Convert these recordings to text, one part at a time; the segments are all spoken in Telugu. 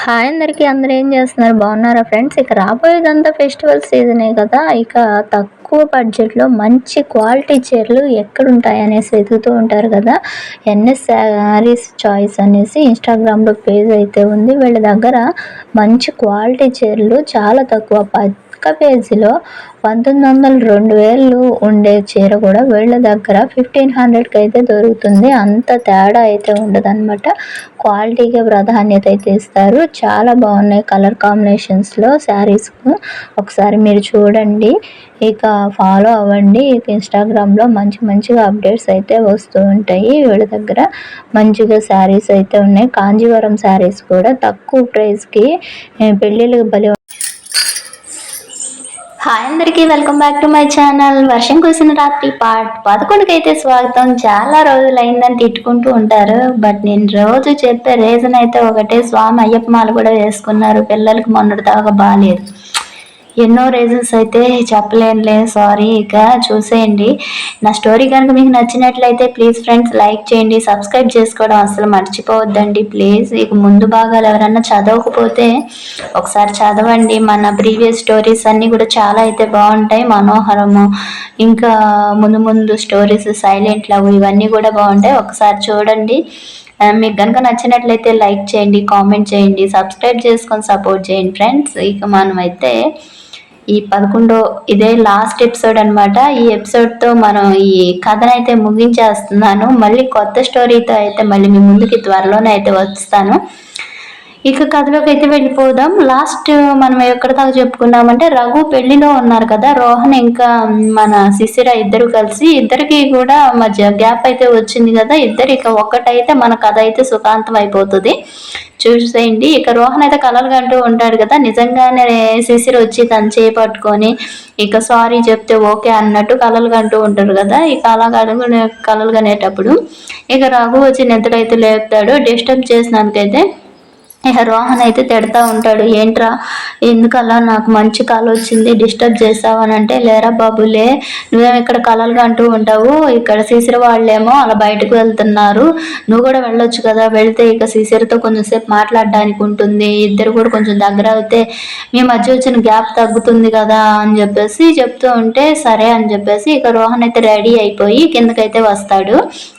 హాయ్ అందరికీ అందరూ ఏం చేస్తున్నారు? బాగున్నారా ఫ్రెండ్స్? ఇక రాబోయేదంతా ఫెస్టివల్ సీజనే కదా. ఇక తక్కువ బడ్జెట్లో మంచి క్వాలిటీ చీరలు ఎక్కడుంటాయనేసి అనేసి వెతుకుతూ ఉంటారు కదా. ఎన్ఎస్ శారీస్ చాయిస్ అనేసి ఇన్స్టాగ్రామ్లో పేజ్ అయితే ఉంది. వీళ్ళ దగ్గర మంచి క్వాలిటీ చీరలు చాలా తక్కువ పక్క పేజీలో పంతొమ్మిది వందలు రెండు వేలు ఉండే చీర కూడా వీళ్ళ దగ్గర ఫిఫ్టీన్ హండ్రెడ్కి అయితే దొరుకుతుంది. అంత తేడా అయితే ఉండదన్నమాట. క్వాలిటీకి ప్రాధాన్యత అయితే ఇస్తారు. చాలా బాగున్నాయి కలర్ కాంబినేషన్స్లో శారీస్కు ఒకసారి మీరు చూడండి. ఇక ఫాలో అవ్వండి. ఇక ఇన్స్టాగ్రామ్లో మంచి మంచిగా అప్డేట్స్ అయితే వస్తూ ఉంటాయి. వీళ్ళ దగ్గర మంచిగా శారీస్ అయితే ఉన్నాయి. కాంజీవరం శారీస్ కూడా తక్కువ ప్రైస్కి పెళ్ళిళ్ళకి బలి హాయ్ అందరికీ welcome back to my channel. వర్షం కురిసిన రాత్రి పార్ట్ పదకొండుకి అయితే స్వాగతం. చాలా రోజులు అయిందని తిట్టుకుంటూ ఉంటారు. బట్ నేను రోజు చెప్పే రీజన్ అయితే ఒకటే. స్వామి అయ్యప్పమాలు కూడా వేసుకున్నారు. పిల్లలకి మొన్నటి దాకా బాగాలేదు ఎన్నో రీజన్స్ అయితే చెప్పలేనులే సారీ ఇక చూసేయండి. నా స్టోరీ కనుక మీకు నచ్చినట్లయితే ప్లీజ్ ఫ్రెండ్స్ లైక్ చేయండి. సబ్స్క్రైబ్ చేసుకోవడం అసలు మర్చిపోవద్దండి. ప్లీజ్ ఇక ముందు భాగాలు ఎవరన్నా చదవకపోతే ఒకసారి చదవండి. మన ప్రీవియస్ స్టోరీస్ అన్నీ కూడా చాలా అయితే బాగుంటాయి. మనోహరము ఇంకా ముందు ముందు స్టోరీస్ సైలెంట్ లవ్ ఇవన్నీ కూడా బాగుంటాయి. ఒకసారి చూడండి. మీకు కనుక నచ్చినట్లయితే లైక్ చేయండి కామెంట్ చేయండి సబ్స్క్రైబ్ చేసుకొని సపోర్ట్ చేయండి ఫ్రెండ్స్. ఇక మనమైతే ఈ పదకొండో ఇదే లాస్ట్ ఎపిసోడ్ అనమాట ఈ ఎపిసోడ్తో మనం ఈ కథనైతే ముగించేస్తున్నాను. మళ్ళీ కొత్త స్టోరీతో అయితే మళ్ళీ మీ ముందుకి త్వరలోనే అయితే వస్తాను. ఇక కథలోకి అయితే వెళ్ళిపోదాం. లాస్ట్ మనం ఎక్కడ దాకా చెప్పుకున్నామంటే రఘు పెళ్ళిలో ఉన్నారు కదా రోహన్ ఇంకా మన శిశిర ఇద్దరు కలిసి ఇద్దరికి కూడా మధ్య గ్యాప్ అయితే వచ్చింది కదా ఇద్దరు ఇక ఒక్కటైతే మన కథ అయితే సుఖాంతం అయిపోతుంది. చూసేయండి. ఇక రోహన్ అయితే కలలు కంటూ ఉంటాడు కదా నిజంగానే శిశిర వచ్చి తను చేపట్టుకొని ఇక సారీ చెప్తే ఓకే అన్నట్టు కలలు కంటూ ఉంటారు కదా ఇక అలా కలుగునే కలలు కనేటప్పుడు ఇక రఘు వచ్చి నిద్ర అయితే లేపుతాడు. డిస్టర్బ్ చేసినందుకైతే ఇక రోహన్ అయితే తిడతా ఉంటాడు ఏంట్రా? ఎందుకలా నాకు మంచి కాలు వచ్చింది డిస్టర్బ్ చేసావు అని అంటే లేరా బాబులే నువ్వేమో ఇక్కడ కలలు అంటూ ఉంటావు? ఇక్కడ సీసర వాళ్ళేమో అలా బయటకు వెళ్తున్నారు. నువ్వు కూడా వెళ్ళొచ్చు కదా వెళ్తే ఇక సీసరతో కొంచెం సేపు మాట్లాడడానికి ఉంటుంది. ఇద్దరు కూడా కొంచెం దగ్గర అయితే మీ మధ్య వచ్చిన గ్యాప్ తగ్గుతుంది కదా అని చెప్పేసి చెప్తూ ఉంటే సరే అని చెప్పేసి ఇక రోహన్ అయితే రెడీ అయిపోయి కిందకైతే వస్తాడు.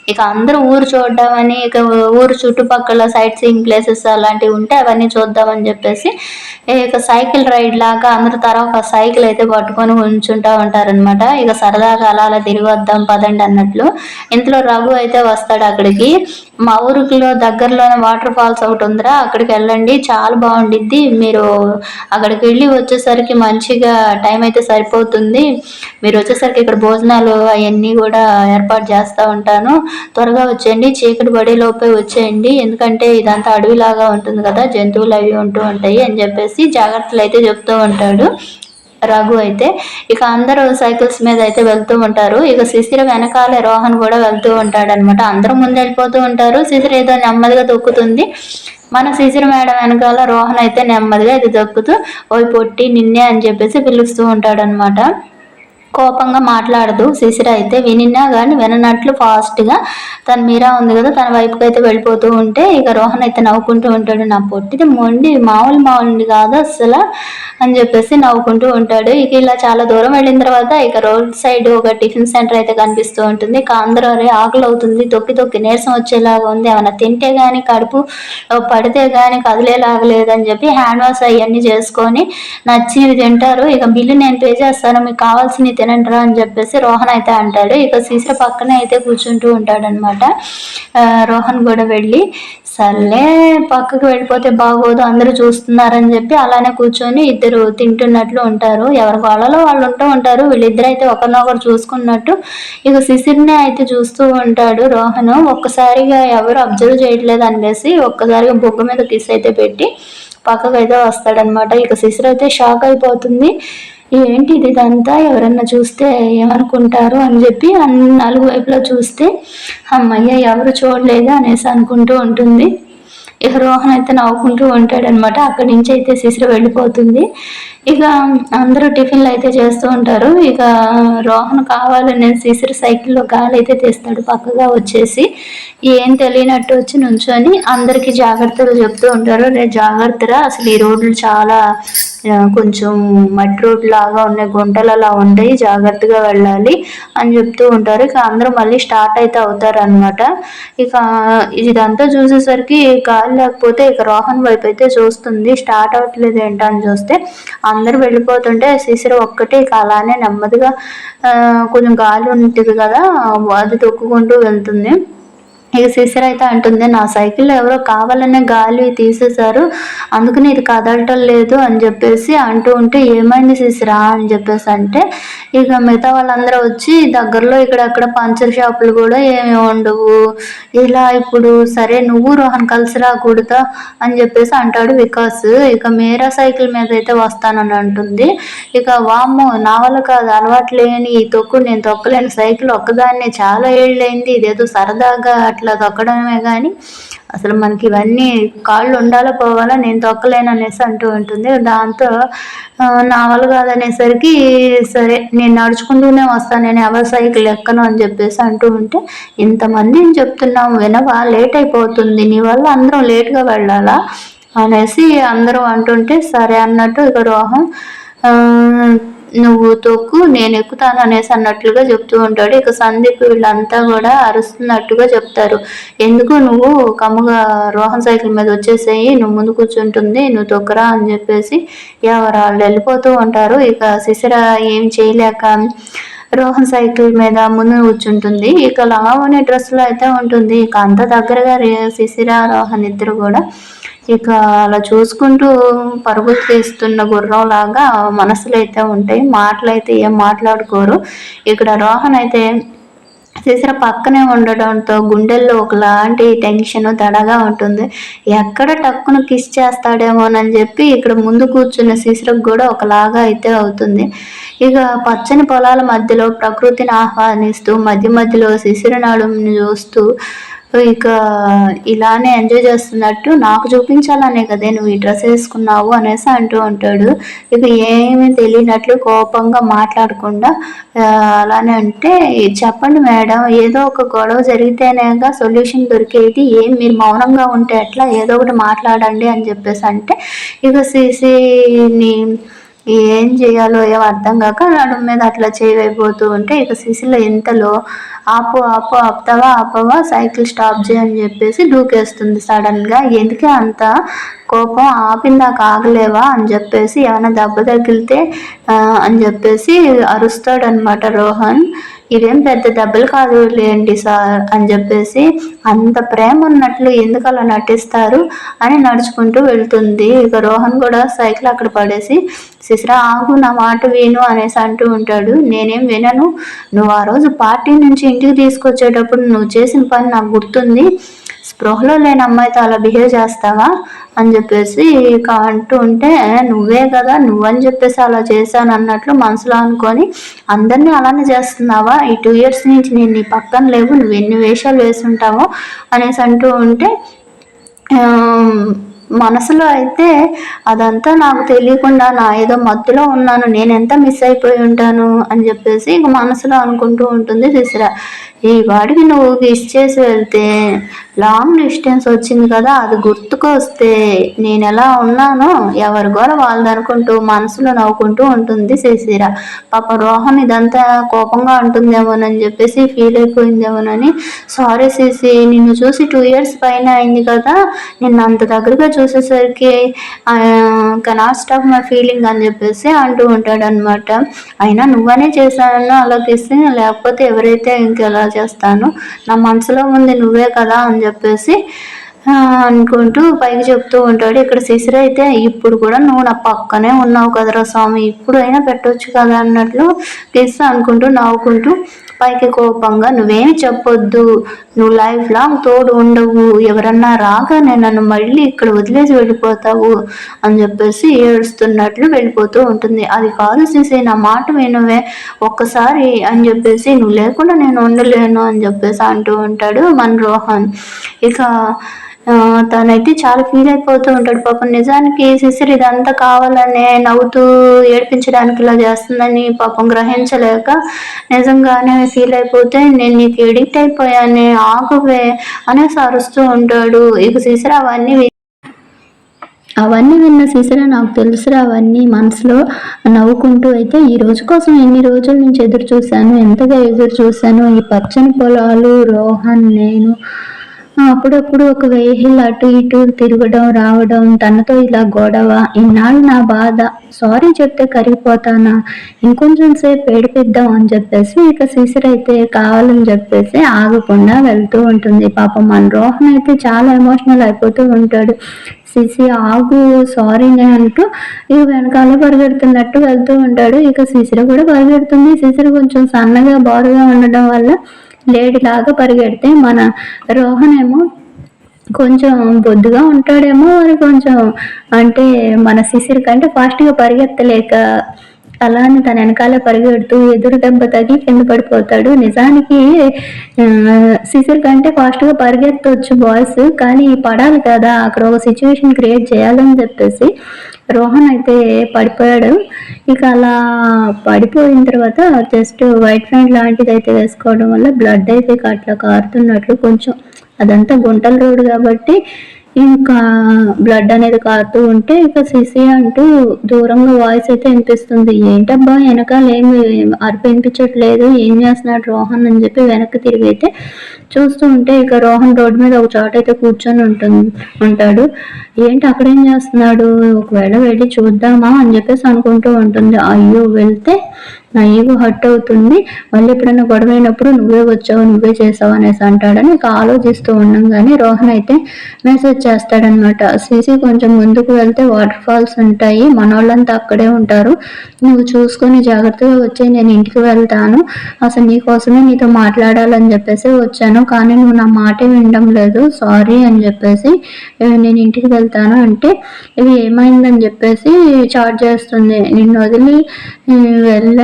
ఇక అందరూ ఊరు చూడడం ఇక ఊరు చుట్టుపక్కల సైట్ సీయింగ్ ప్లేసెస్ అలాంటివి ఉంటే అవన్నీ చూద్దామని చెప్పేసి ఇక సైకిల్ రైడ్ లాగా అందరి తర్వాత సైకిల్ అయితే పట్టుకొని ఉంచుంటా ఉంటారనమాట ఇక సరదాగా అలా అలా తిరిగి వద్దాం పదండి అన్నట్లు. ఇంట్లో రఘు అయితే వస్తాడు అక్కడికి. మా ఊరిలో దగ్గరలోనే వాటర్ ఫాల్స్ ఒకటి ఉందిరా అక్కడికి వెళ్ళండి. చాలా బాగుండిద్ది. మీరు అక్కడికి వెళ్ళి వచ్చేసరికి మంచిగా టైం అయితే సరిపోతుంది. మీరు వచ్చేసరికి ఇక్కడ భోజనాలు అవన్నీ కూడా ఏర్పాటు చేస్తూ ఉంటాను. త్వరగా వచ్చేయండి. చీకటి పడే లోపే వచ్చేయండి. ఎందుకంటే ఇదంతా అడవిలాగా ఉంటుంది కదా జంతువులు అవి ఉంటూ ఉంటాయి అని చెప్పేసి జాగ్రత్తలు అయితే చెప్తూ ఉంటాడు. రఘు అయితే ఇక అందరూ సైకిల్స్ మీద అయితే వెళ్తూ ఉంటారు. ఇక శిశిర వెనకాలే రోహన్ కూడా వెళ్తూ ఉంటాడు అనమాట అందరూ ముందు వెళ్ళిపోతూ ఉంటారు. శిశిర ఏదో నెమ్మదిగా దొక్కుతుంది. మన శిశిర మేడం వెనకాల రోహన్ అయితే నెమ్మదిగా ఇది దొక్కుతూ ఓయ్ పొట్టి నిన్నే అని చెప్పేసి పిలుస్తూ ఉంటాడు అనమాట కోపంగా మాట్లాడదు. శిశిర అయితే వినినా కానీ విననట్లు ఫాస్ట్గా తన మీరా ఉంది కదా తన వైపుకి అయితే వెళ్ళిపోతూ ఉంటే ఇక రోహన్ అయితే నవ్వుకుంటూ ఉంటాడు. నా పొట్టిది మొండి మామూలు మామూలు కాదు అసలు అని చెప్పేసి నవ్వుకుంటూ ఉంటాడు. ఇక ఇలా చాలా దూరం వెళ్ళిన తర్వాత ఇక రోడ్ సైడ్ ఒక టిఫిన్ సెంటర్ అయితే కనిపిస్తూ ఉంటుంది. ఇక అందరూ అరే ఆకలి అవుతుంది తొక్కి తొక్కి నీరసం వచ్చేలాగా ఉంది ఏమైనా తింటే కానీ కడుపు పడితే కానీ కదిలేలాగా లేదని చెప్పి హ్యాండ్ వాష్ అవన్నీ చేసుకొని నచ్చినవి తింటారు. ఇక బిల్లు నేను పే చేస్తాను మీకు కావాల్సినవి తినంటారా అని చెప్పేసి రోహన్ అయితే అంటాడు. ఇక శిశిర పక్కనే అయితే కూర్చుంటూ ఉంటాడనమాట రోహన్ కూడా వెళ్ళి సర్లే పక్కకు వెళ్ళిపోతే బాగోదు అందరూ చూస్తున్నారని చెప్పి అలానే కూర్చొని ఇద్దరు తింటున్నట్లు ఉంటారు. ఎవరి వాళ్ళలో వాళ్ళు ఉంటూ ఉంటారు. వీళ్ళిద్దరు అయితే ఒకరినొకరు చూసుకున్నట్టు ఇక శిశిర్నే అయితే చూస్తూ ఉంటాడు రోహన్. ఒక్కసారిగా ఎవరు అబ్జర్వ్ చేయట్లేదు అనేసి ఒక్కసారిగా బొగ్గ మీద కిస్ అయితే పెట్టి పక్కకు అయితే వస్తాడనమాట ఇక శిశిర్ అయితే షాక్ అయిపోతుంది. ఏంటి ఇది ఇదంతా? ఎవరన్నా చూస్తే ఏమనుకుంటారు అని చెప్పి నాలుగు వైపులా చూస్తే అమ్మయ్య ఎవరు చూడలేదు? అనేసి అనుకుంటూ ఉంటుంది. ఇక రోహన్ అయితే నవ్వుకుంటూ ఉంటాడనమాట. అక్కడి నుంచి అయితే శిశిర వెళ్ళిపోతుంది. ఇక అందరూ టిఫిన్లు అయితే చేస్తూ ఉంటారు. ఇక రోహన్ కావాలనే సిసిరి సైకిల్లో గాలి అయితే తీస్తాడు. పక్కగా వచ్చేసి ఏం తెలియనట్టు వచ్చి నుంచొని అందరికి జాగ్రత్తలు చెప్తూ ఉంటారు రే జాగ్రత్తరా. అసలు ఈ రోడ్లు చాలా కొంచెం మట్టి రోడ్లు లాగా ఉన్నాయి. గుంటలలా ఉంటాయి. జాగ్రత్తగా వెళ్ళాలి అని చెప్తూ ఉంటారు. ఇక అందరూ మళ్ళీ స్టార్ట్ అయితే అవుతారు అనమాట ఇక ఇదంతా చూసేసరికి గాలి లేకపోతే ఇక రోహన్ వైపు అయితే చూస్తుంది. స్టార్ట్ అవ్వట్లేదు ఏంటని చూస్తే అందరు వెళ్ళిపోతుంటే శిశిర ఒక్కటే ఇక అలానే నెమ్మదిగా కొంచెం గాలి ఉంటుంది కదా అది తొక్కుకుంటూ వెళ్తుంది. ఇక సిస్టర్ అయితే అంటుంది నా సైకిల్ ఎవరో కావాలనే గాలి తీసేశారు. అందుకని ఇది కదలటం లేదు అని చెప్పేసి అంటూ ఉంటే ఏమైంది సిసిరా? అని చెప్పేసి అంటే ఇక మిగతా వాళ్ళందరూ వచ్చి దగ్గరలో ఇక్కడ పంచర్ షాపులు కూడా ఏమి ఉండవు. ఇలా ఇప్పుడు సరే నువ్వు రోహన్ కలిసి రాకూడదా అని చెప్పేసి అంటాడు వికాస్. ఇక మీరా సైకిల్ మీద అయితే వస్తానని అంటుంది. ఇక వామ్మో నా వల్ల కాదు అలవాటు లేని ఈ తొక్కు నేను తొక్కలేని సైకిల్ ఒక్కదాన్ని. చాలా ఏళ్ళైంది ఇదేదో సరదాగా అట్లా అట్లా తొక్కడమే కానీ అసలు మనకి ఇవన్నీ కాళ్ళు ఉండాలో పోవాలా నేను తొక్కలేను అనేసి అంటూ ఉంటుంది. దాంతో నా వల్ల కాదనేసరికి సరే నేను నడుచుకుంటూనే వస్తాను నేను ఎవరి సైకిల్ ఎక్కను అని చెప్పేసి అంటూ ఉంటే ఇంతమందిని చెప్తున్నాం వినవా? లేట్ అయిపోతుంది నీ వల్ల అందరం లేట్గా వెళ్ళాలా? అనేసి అందరూ అంటుంటే సరే అన్నట్టు ఇక రోహం నువ్వు తొక్కు నేను ఎక్కుతాను అనేసి అన్నట్లుగా చెప్తూ ఉంటాడు. ఇక సందీప్ వీళ్ళంతా కూడా అరుస్తున్నట్టుగా చెప్తారు. ఎందుకు నువ్వు కమ్ముగా రోహన్ సైకిల్ మీద వచ్చేసేయి నువ్వు ముందు కూర్చుంటుంది నువ్వు తొక్కరా అని చెప్పేసి ఎవరు వాళ్ళు వెళ్ళిపోతూ ఉంటారు. ఇక శిశిర ఏం చేయలేక రోహన్ సైకిల్ మీద ముందు కూర్చుంటుంది. ఇక లావణి డ్రెస్సులో అయితే ఉంటుంది. ఇక అంత దగ్గరగా శిశిర రోహన్ ఇద్దరు కూడా ఇక అలా చూసుకుంటూ పరుగులు తీస్తున్న గుర్రం లాగా మనసులు అయితే ఉంటాయి మాటలు అయితే ఏం మాట్లాడుకోరు. ఇక్కడ రోహన్ అయితే శిశిర పక్కనే ఉండడంతో గుండెల్లో ఒకలాంటి టెన్షన్ తడగా ఉంటుంది. ఎక్కడ టక్కును కిస్ చేస్తాడేమోనని చెప్పి ఇక్కడ ముందు కూర్చున్న శిశిరకు కూడా ఒకలాగా అయితే అవుతుంది. ఇక పచ్చని పొలాల మధ్యలో ప్రకృతిని ఆహ్వానిస్తూ మధ్య మధ్యలో శిశిర నడుముని చూస్తూ ఇక ఇలానే ఎంజాయ్ చేస్తున్నట్టు నాకు చూపించాలనే కదే నువ్వు ఈ డ్రెస్ వేసుకున్నావు అనేసి అంటూ ఉంటాడు. ఇక ఏమీ తెలియనట్లు కోపంగా మాట్లాడకుండా అలానే అంటే చెప్పండి మేడం ఏదో ఒక గొడవ జరిగితేనేగా సొల్యూషన్ దొరికేది ఏం మీరు మౌనంగా ఉంటే ఎట్లా ఏదో ఒకటి మాట్లాడండి అని చెప్పేసి అంటే ఇక సీసీని ఏం చేయాలో ఏం అర్థం కాక నడుము మీద అట్లా చేయవైపోతూ ఉంటే ఇక సిసిలో ఎంతలో ఆపు ఆపు ఆపుతావా ఆపవా సైకిల్ స్టాప్ చేయని చెప్పేసి దూకేస్తుంది సడన్గా ఎందుకే అంత కోపం? ఆపిందాక ఆగలేవా అని చెప్పేసి ఏమైనా దెబ్బ తగిలితే అని చెప్పేసి అరుస్తాడనమాట రోహన్. ఇవేం పెద్ద దెబ్బలు కాదు లేండి సార్ అని చెప్పేసి అంత ప్రేమ ఉన్నట్లు ఎందుకు అలా నటిస్తారు అని నడుచుకుంటూ వెళ్తుంది. ఇక రోహన్ కూడా సైకిల్ అక్కడ పడేసి శిశిరా ఆగు నా మాట విను అనేసి అంటూ ఉంటాడు. నేనేం వినను. నువ్వు ఆ రోజు పార్టీ నుంచి ఇంటికి తీసుకొచ్చేటప్పుడు నువ్వు చేసిన పని నాకు గుర్తుంది. స్పృహలో లేని అమ్మాయితో అలా బిహేవ్ చేస్తావా? అని చెప్పేసి ఇక అంటూ ఉంటే నువ్వే కదా నువ్వని చెప్పేసి అలా చేశాను అన్నట్లు మనసులో అనుకొని అందరినీ అలానే చేస్తున్నావా? ఈ టూ ఇయర్స్ నుంచి నేను నీ పక్కన లేవు నువ్వు ఎన్ని వేషాలు వేసుంటావో? అనేసి అంటూ ఉంటే మనసులో అయితే అదంతా నాకు తెలియకుండా నా ఏదో మత్తులో ఉన్నాను నేను ఎంత మిస్ అయిపోయి ఉంటాను? అని చెప్పేసి ఇక మనసులో అనుకుంటూ ఉంటుంది శిశిర ఈ వాడికి నువ్వు కిస్ చేసి వెళ్తే లాంగ్ డిస్టెన్స్ వచ్చింది కదా అది గుర్తుకొస్తే నేను ఎలా ఉన్నానో ఎవరి గోర వాళ్ళది అనుకుంటూ మనసులో నవ్వుకుంటూ ఉంటుంది శశిర పాప రోహన్ ఇదంతా కోపంగా ఉంటుందేమోనని చెప్పేసి ఫీల్ అయిపోయిందేమోనని. సారీ శశి నిన్ను చూసి టూ ఇయర్స్ పైన అయింది కదా నిన్ను అంత దగ్గరగా చూసేసరికి కెనాట్ స్టాప్ మై ఫీలింగ్ అని చెప్పేసి అంటూ ఉంటాడు అనమాట అయినా నువ్వనే చేశానో అలాగేసి లేకపోతే ఎవరైతే ఇంకెలా చేస్తాను? నా మనసులో ఉంది నువ్వే కదా అని చెప్పేసి అనుకుంటూ పైకి చెప్తూ ఉంటాడు. ఇక్కడ శిశిర అయితే ఇప్పుడు కూడా నువ్వు నా పక్కనే ఉన్నావు కదరా స్వామి. ఇప్పుడు అయినా పెట్టవచ్చు కదా అన్నట్లు తీస్తా అనుకుంటూ నవ్వుకుంటూ పైకి కోపంగా నువ్వేమి చెప్పొద్దు నువ్వు లైఫ్ లాంగ్ తోడు ఉండవు ఎవరన్నా రాగానే నన్ను మళ్ళీ ఇక్కడ వదిలేసి వెళ్ళిపోతావు అని చెప్పేసి ఏడుస్తున్నట్లు వెళ్ళిపోతూ ఉంటుంది. అది కాదు సీసీ నా మాట వినవే ఒక్కసారి అని చెప్పేసి నువ్వు లేకుండా నేను ఉండలేను అని చెప్పేసి అంటూ ఉంటాడు మన్ రోహన్. ఇక తనైతే చాలా ఫీల్ అయిపోతూ ఉంటాడు. పాపం నిజానికి సిసిర్ ఇదంతా కావాలనే నవ్వుతూ ఏడిపించడానికి ఇలా చేస్తుందని పాపం గ్రహించలేక నిజంగానే ఫీల్ అయిపోతే నేను నీకు ఎడిక్ట్ అయిపోయానే ఆగువే అనేసి అరుస్తూ ఉంటాడు. ఇక సిసిర్ అవన్నీ అవన్నీ విన్న సిసిర నాకు తెలుసురా అవన్నీ మనసులో నవ్వుకుంటూ అయితే ఈ రోజు కోసం ఎన్ని రోజుల నుంచి ఎదురు చూశాను ఎంతగా ఎదురు చూశాను ఈ పచ్చని పొలాలు రోహన్ నేను అప్పుడప్పుడు ఒక వెహికల్ అటు ఇటు తిరగడం రావడం తనతో ఇలా గొడవ. ఇన్నాళ్ళు నా బాధ. సారీ చెప్తే కరిగిపోతానా? ఇంకొంచెం సేపు ఏడిపిద్దాం అని చెప్పేసి ఇక సిసిర్ అయితే కావాలని చెప్పేసి ఆగకుండా వెళ్తూ ఉంటుంది. పాపం మన రోహన్ అయితే చాలా ఎమోషనల్ అయిపోతూ ఉంటాడు. సిసి ఆగు సారీనే అంటూ ఇక వెనకాల పరిగెడుతున్నట్టు వెళ్తూ ఉంటాడు. ఇక సిసిర కూడా పరిగెడుతుంది. సిసిర కొంచెం సన్నగా బారుగా ఉండడం వల్ల లేడీలాగా పరిగెడితే మన రోహన్ ఏమో కొంచెం బొద్దుగా ఉంటాడేమో మరి కొంచెం అంటే మన శిశిర్ కంటే ఫాస్ట్గా పరిగెత్తలేక అలా అని తన వెనకాల పరిగెడుతూ ఎదురు దెబ్బ తగి కింద పడిపోతాడు. నిజానికి సిసిర్ శిశిర్ కంటే ఫాస్ట్గా పరిగెత్తవచ్చు బాయ్స్ కానీ పడాలి కదా అక్కడ ఒక సిచ్యువేషన్ క్రియేట్ చేయాలని చెప్పేసి రోహన్ అయితే పడిపోయాడు. ఇక అలా పడిపోయిన తర్వాత జస్ట్ వైట్ ప్యాంట్ లాంటిది అయితే వేసుకోవడం వల్ల బ్లడ్ అయితే అట్లా కారుతున్నట్లు కొంచెం అదంతా గుంటల రోడ్ కాబట్టి ఇంకా బ్లడ్ అనేది కారుతూ ఉంటే ఇక సిసి అంటూ దూరంగా వాయిస్ అయితే వినిపిస్తుంది. ఏంటబ్బా వెనకాల ఏమి అరుపు వినిపించట్లేదు ఏం చేస్తున్నాడు రోహన్ అని చెప్పి వెనక్కి తిరిగి అయితే చూస్తూ ఉంటే ఇక రోహన్ రోడ్డు మీద ఒక చోట అయితే కూర్చొని ఉంటుంది ఉంటాడు. ఏంటి అక్కడ ఏం చేస్తున్నాడు? ఒకవేళ వెళ్ళి చూద్దామా అని చెప్పేసి అనుకుంటూ ఉంటుంది. అయ్యో వెళ్తే నా ఈగో హట్ అవుతుంది. మళ్ళీ ఎప్పుడైనా గొడవ అయినప్పుడు నువ్వే వచ్చావు నువ్వే చేసావు అనేసి అంటాడని ఇక ఆలోచిస్తూ ఉండగానే రోహన్ అయితే మెసేజ్ చేస్తాడనమాట సీసీ కొంచెం ముందుకు వెళ్తే వాటర్ ఫాల్స్ ఉంటాయి. మన వాళ్ళంతా అక్కడే ఉంటారు. నువ్వు చూసుకొని జాగ్రత్తగా వచ్చి నేను ఇంటికి వెళ్తాను. అసలు నీకోసమే నీతో మాట్లాడాలని చెప్పేసి వచ్చాను. కానీ నువ్వు నా మాటే వినడం లేదు. సారీ అని చెప్పేసి నేను ఇంటికి వెళ్తాను అంటే ఇది ఏమైందని చెప్పేసి చార్జ్ చేస్తుంది. నిన్ను వదిలి వెళ్ళ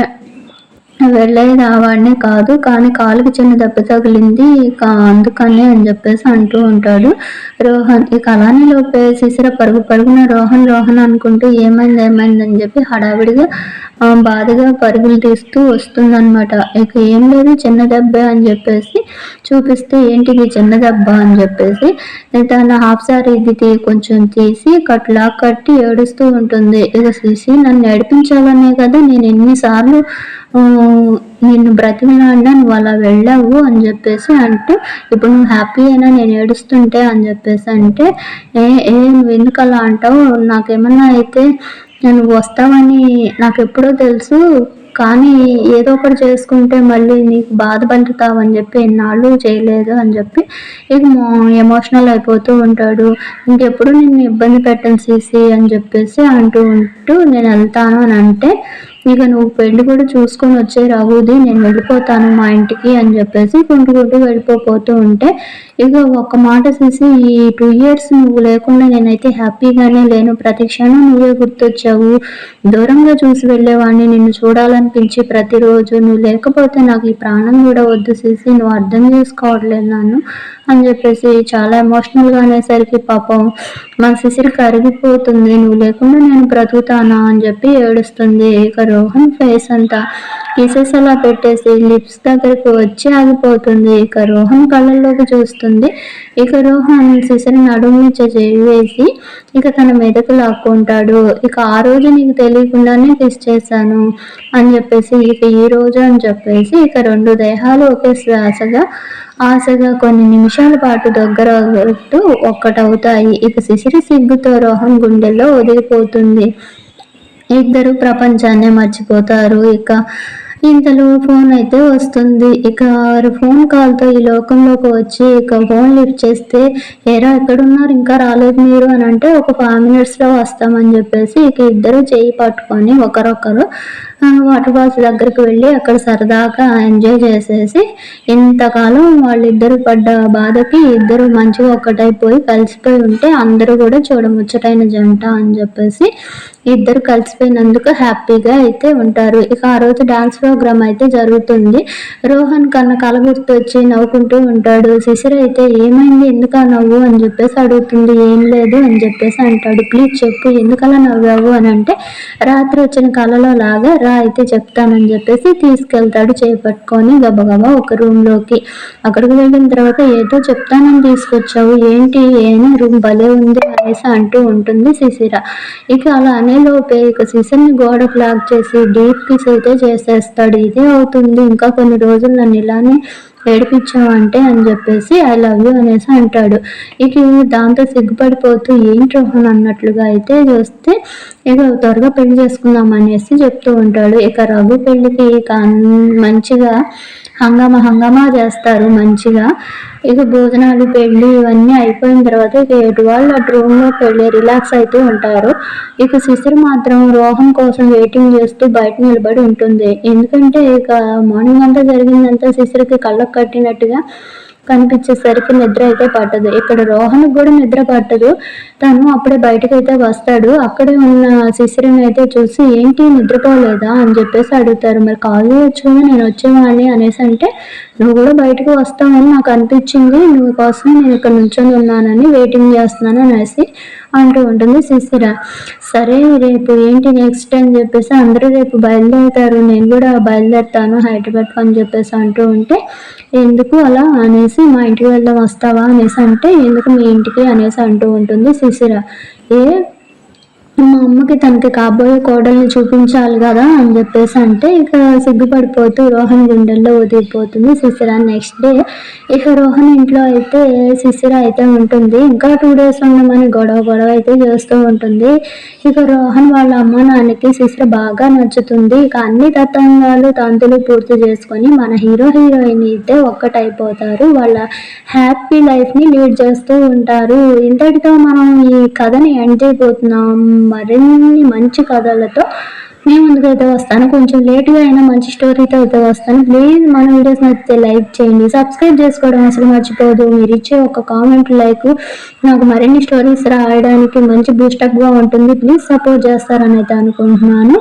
వెళ్ళేది ఆ వాడినే కాదు కానీ కాలుకి చిన్న దెబ్బ తగిలింది ఇక అందుకని అని చెప్పేసి అంటూ ఉంటాడు రోహన్. ఇక అలానే లోపే శిశిర పరుగు పరుగున రోహన్ రోహన్ అనుకుంటూ ఏమైంది ఏమైంది అని చెప్పి హడావిడిగా బాధగా పరుగులు తీస్తూ వస్తుందన్నమాట. ఇక ఏం లేదు చిన్న దెబ్బ అని చెప్పేసి చూపిస్తే ఏంటిది చిన్న దెబ్బ అని చెప్పేసి తన హాఫ్ సారీ ఇది కొంచెం తీసి కట్లా కట్టి ఏడుస్తూ ఉంటుంది. ఇక చూసి నన్ను నడిపించాలనే కదా నేను ఎన్నిసార్లు నేను నిన్ను బ్రతిమలాడినా నువ్వు అలా వెళ్ళావు అని చెప్పేసి అంటూ ఇప్పుడు నువ్వు హ్యాపీ అయినా నేను ఏడుస్తుంటే అని చెప్పేసి అంటే ఏ ఏ నువ్వు ఎందుకు అలా అంటావు? నాకేమన్నా అయితే నేను వస్తావని నాకు ఎప్పుడో తెలుసు కానీ ఏదో ఒకటి చేసుకుంటే మళ్ళీ నీకు బాధపడుతావు అని చెప్పి ఎన్నాళ్ళు చేయలేదు అని చెప్పి ఇక ఎమోషనల్ అయిపోతూ ఉంటాడు. ఇంకెప్పుడు నిన్ను ఇబ్బంది పెట్టను సీసీ అని చెప్పేసి అంటూ ఉంటూ నేను వెళ్తాను అని అంటే ఇక నువ్వు పెళ్ళి కూడా చూసుకొని వచ్చే రాబోది నేను వెళ్ళిపోతాను మా ఇంటికి అని చెప్పేసి కుంటుకుంటూ వెళ్ళిపోతూ ఉంటే ఇక ఒక్క మాట చూసి ఈ టూ ఇయర్స్ నువ్వు లేకుండా నేనైతే హ్యాపీగానే లేను. ప్రతి క్షణం నువ్వే గుర్తొచ్చావు. దూరంగా చూసి వెళ్ళేవాడిని నిన్ను చూడాలనిపించి ప్రతిరోజు. నువ్వు లేకపోతే నాకు ఈ ప్రాణం కూడా వద్దు చేసి నువ్వు అర్థం చేసుకోవట్లేదు నన్ను అని చెప్పేసి చాలా ఎమోషనల్గా అనేసరికి పాపం మన శిశిరి కరిగిపోతుంది. నువ్వు లేకుండా నేను బ్రతుకుతానా అని చెప్పి ఏడుస్తుంది. ఇక రోహన్ ఫేస్ అంతా కిసెస్ అలా పెట్టేసి లిప్స్ దగ్గరికి వచ్చి ఆగిపోతుంది. ఇక రోహన్ కళ్ళల్లోకి చూస్తుంది. ఇక రోహన్ శిశిరి నడుము నుంచి ఇక తన మెదకు లాక్కుంటాడు. ఇక ఆ రోజు నీకు తెలియకుండానే కిస్ చేశాను అని చెప్పేసి ఇక ఈ రోజు అని చెప్పేసి ఇక రెండు దేహాలు ఒకే శ్వాసగా ఆశగా కొన్ని నిమిషాల పాటు దగ్గర ఒకటవుతాయి ఒక్కటవుతాయి. ఇక శిశిరి సిగ్గుతో రోహన్ గుండెల్లో ఒదిగిపోతుంది. ఇద్దరు ప్రపంచాన్ని మర్చిపోతారు. ఇక ఇంతలో ఫోన్ అయితే వస్తుంది. ఇక వారు ఫోన్ కాల్తో ఈ లోకంలోకి వచ్చి ఇక ఫోన్ లిఫ్ట్ చేస్తే ఎరా ఎక్కడున్నారు? ఇంకా రాలేదు మీరు? అని అంటే ఒక ఫైవ్ మినిట్స్లో వస్తామని చెప్పేసి ఇక ఇద్దరు చేయి పట్టుకొని ఒకరొకరు వాటర్ ఫాల్స్ దగ్గరికి వెళ్ళి అక్కడ సరదాగా ఎంజాయ్ చేసేసి ఇంతకాలం వాళ్ళిద్దరు పడ్డ బాధకి ఇద్దరు మంచిగా ఒకటైపోయి కలిసిపోయి ఉంటే అందరూ కూడా చూడముచ్చటైన జంట అని చెప్పేసి ఇద్దరు కలిసిపోయినందుకు హ్యాపీగా అయితే ఉంటారు. ఇక ఆ రోజు డాన్స్ ప్రోగ్రామ్ అయితే జరుగుతుంది. రోహన్ కన్న కల గుర్తు వచ్చి నవ్వుకుంటూ ఉంటాడు. శిశిర అయితే ఏమైంది? ఎందుకు నవ్వు అని చెప్పేసి అడుగుతుంది. ఏం లేదు అని చెప్పేసి అంటాడు. ప్లీజ్ చెప్పు ఎందుకలా నవ్వావు? అని అంటే రాత్రి వచ్చిన కళలో లాగా ఎలా అయితే చెప్తానని చెప్పేసి తీసుకెళ్తాడు చేపట్టుకొని గబగబా ఒక రూమ్లోకి అక్కడికి వెళ్ళిన తర్వాత ఏదో చెప్తానని తీసుకొచ్చావు? ఏంటి? ఏనా రూమ్ భలే ఉంది అనేసి అంటూ ఉంటుంది శిశిర. ఇక అలా అనేలోపే ఇక శిశిర్ని గోడకు లాక్ చేసి డీప్ కిస్ అయితే చేసేస్తాడు. ఇదే అవుతుంది. ఇంకా కొన్ని రోజులు నన్ను ఇలానే ఏడిపించావంటే అని చెప్పేసి ఐ లవ్ యూ అనేసి అంటాడు. ఇక దాంతో సిగ్గుపడిపోతూ ఏం రోహన్ అన్నట్లుగా అయితే చూస్తే ఇక త్వరగా పెళ్ళి చేసుకుందాం అనేసి చెప్తూ ఉంటాడు. ఇక రఘు పెళ్ళికి ఇక మంచిగా హంగామా హంగామా చేస్తారు మంచిగా. ఇక భోజనాలు పెళ్ళి ఇవన్నీ అయిపోయిన తర్వాత ఇక ఎటు వాళ్ళు అటు రూమ్లోకి వెళ్ళి రిలాక్స్ అయితే ఉంటారు. ఇక శిశురు మాత్రం రోహం కోసం వెయిటింగ్ చేస్తూ బయట నిలబడి ఉంటుంది. ఎందుకంటే ఇక మార్నింగ్ అంతా జరిగిందంతా శిశిర్కి కళ్ళకు కట్టినట్టుగా కనిపించేసరికి నిద్ర అయితే పట్టదు. ఇక్కడ రోహన్ కూడా నిద్ర పట్టదు. తను అప్పుడే బయటకు అయితే వస్తాడు. అక్కడే ఉన్న శిశిరిని అయితే చూసి ఏంటి నిద్రపోలేదా? అని చెప్పేసి అడుగుతారు. మరి కాలు చేయొచ్చు నేను వచ్చేవాడిని అనేసి అంటే నువ్వు కూడా బయటకు వస్తావని నాకు అనిపించింది. నువ్వు కోసమే నేను ఇక్కడ నుంచొని ఉన్నానని వెయిటింగ్ చేస్తున్నాను అనేసి అంటూ ఉంటుంది శిశిర. సరే రేపు ఏంటి నెక్స్ట్ అని చెప్పేసి అందరూ రేపు బయలుదేరుతారు. నేను కూడా బయలుదేరుతాను హైదరాబాద్ అని చెప్పేసి అంటూ ఉంటే ఎందుకు అలా అనేసి మా ఇంటికి వెళ్దాం వస్తావా అనేసి అంటే ఎందుకు మీ ఇంటికి అనేసి అంటూ ఉంటుంది. శిశిర ఏ మా అమ్మకి తనకి కాబోయే కోడల్ని చూపించాలి కదా అని చెప్పేసి అంటే ఇక సిగ్గుపడిపోతూ రోహన్ గుండెల్లో ఉదిరిపోతుంది శిశిర నెక్స్ట్ డే ఇక రోహన్ ఇంట్లో అయితే శిశిర అయితే ఉంటుంది. ఇంకా టూ డేస్ ఉండమని గొడవ గొడవ అయితే చేస్తూ ఉంటుంది. ఇక రోహన్ వాళ్ళ అమ్మ నాన్నకి శిశిర బాగా నచ్చుతుంది. ఇక అన్ని తతంగాలు తంతులు పూర్తి చేసుకొని మన హీరో హీరోయిన్ అయితే ఒక్కటైపోతారు. వాళ్ళ హ్యాపీ లైఫ్ని లీడ్ చేస్తూ ఉంటారు. ఇంతటితో మనం ఈ కథని ఎండ్ అయిపోతున్నాం మరిన్ని మంచి కథలతో నేను ముందుకైతే వస్తాను. కొంచెం లేట్గా అయినా మంచి స్టోరీతో అయితే వస్తాను. ప్లీజ్ మన వీడియోస్ నచ్చితే లైక్ చేయండి. సబ్స్క్రైబ్ చేసుకోవడం అసలు మర్చిపోదు. మీరు ఇచ్చే ఒక కామెంట్ లైక్ నాకు మరిన్ని స్టోరీస్ రాయడానికి మంచి బూస్టప్గా ఉంటుంది. ప్లీజ్ సపోర్ట్ చేస్తారని అయితే అనుకుంటున్నాను.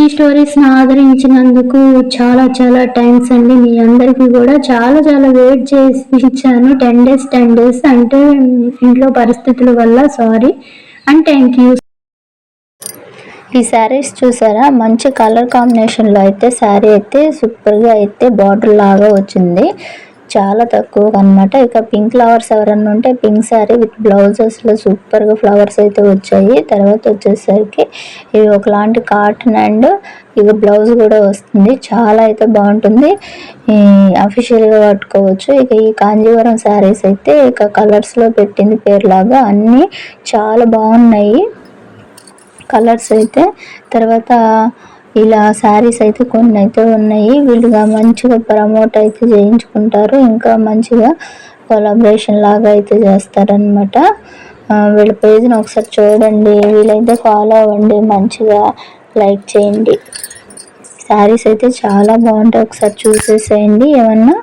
ఈ స్టోరీస్ని ఆదరించినందుకు చాలా చాలా థ్యాంక్స్ అండి. మీ అందరికీ కూడా చాలా చాలా వెయిట్ చేసి ఇచ్చాను. టెన్ డేస్ టెన్ డేస్ అంటే ఇంట్లో పరిస్థితుల వల్ల సారీ అండ్ థ్యాంక్ యూ ఈ శారీస్ చూసారా? మంచి కలర్ కాంబినేషన్లో అయితే శారీ అయితే సూపర్గా అయితే బార్డర్ లాగా వచ్చింది. చాలా తక్కువ అనమాట ఇక పింక్ ఫ్లవర్స్ ఎవరన్నా ఉంటే పింక్ శారీ విత్ బ్లౌజెస్లో సూపర్గా ఫ్లవర్స్ అయితే వచ్చాయి. తర్వాత వచ్చేసరికి ఇది ఒకలాంటి కాటన్ అండ్ ఇక బ్లౌజ్ కూడా వస్తుంది. చాలా అయితే బాగుంటుంది. అఫీషియల్గా కట్టుకోవచ్చు. ఇక ఈ కాంజీవరం శారీస్ అయితే ఇక కలర్స్లో పెట్టింది పేరులాగా అన్నీ చాలా బాగున్నాయి. కలర్స్ అయితే తర్వాత ఇలా శారీస్ అయితే కొన్ని అయితే ఉన్నాయి. వీళ్ళుగా మంచిగా ప్రమోట్ అయితే చేయించుకుంటారు. ఇంకా మంచిగా కొలాబరేషన్ లాగా అయితే చేస్తారనమాట వీళ్ళ పేజ్ని ఒకసారి చూడండి. వీళ్ళైతే ఫాలో అవ్వండి. మంచిగా లైక్ చేయండి. శారీస్ అయితే చాలా బాగుంటాయి. ఒకసారి చూసేసేయండి. ఏమన్నా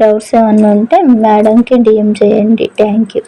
డౌట్స్ ఏమన్నా ఉంటే మేడంకి డిఎం చేయండి. Thank you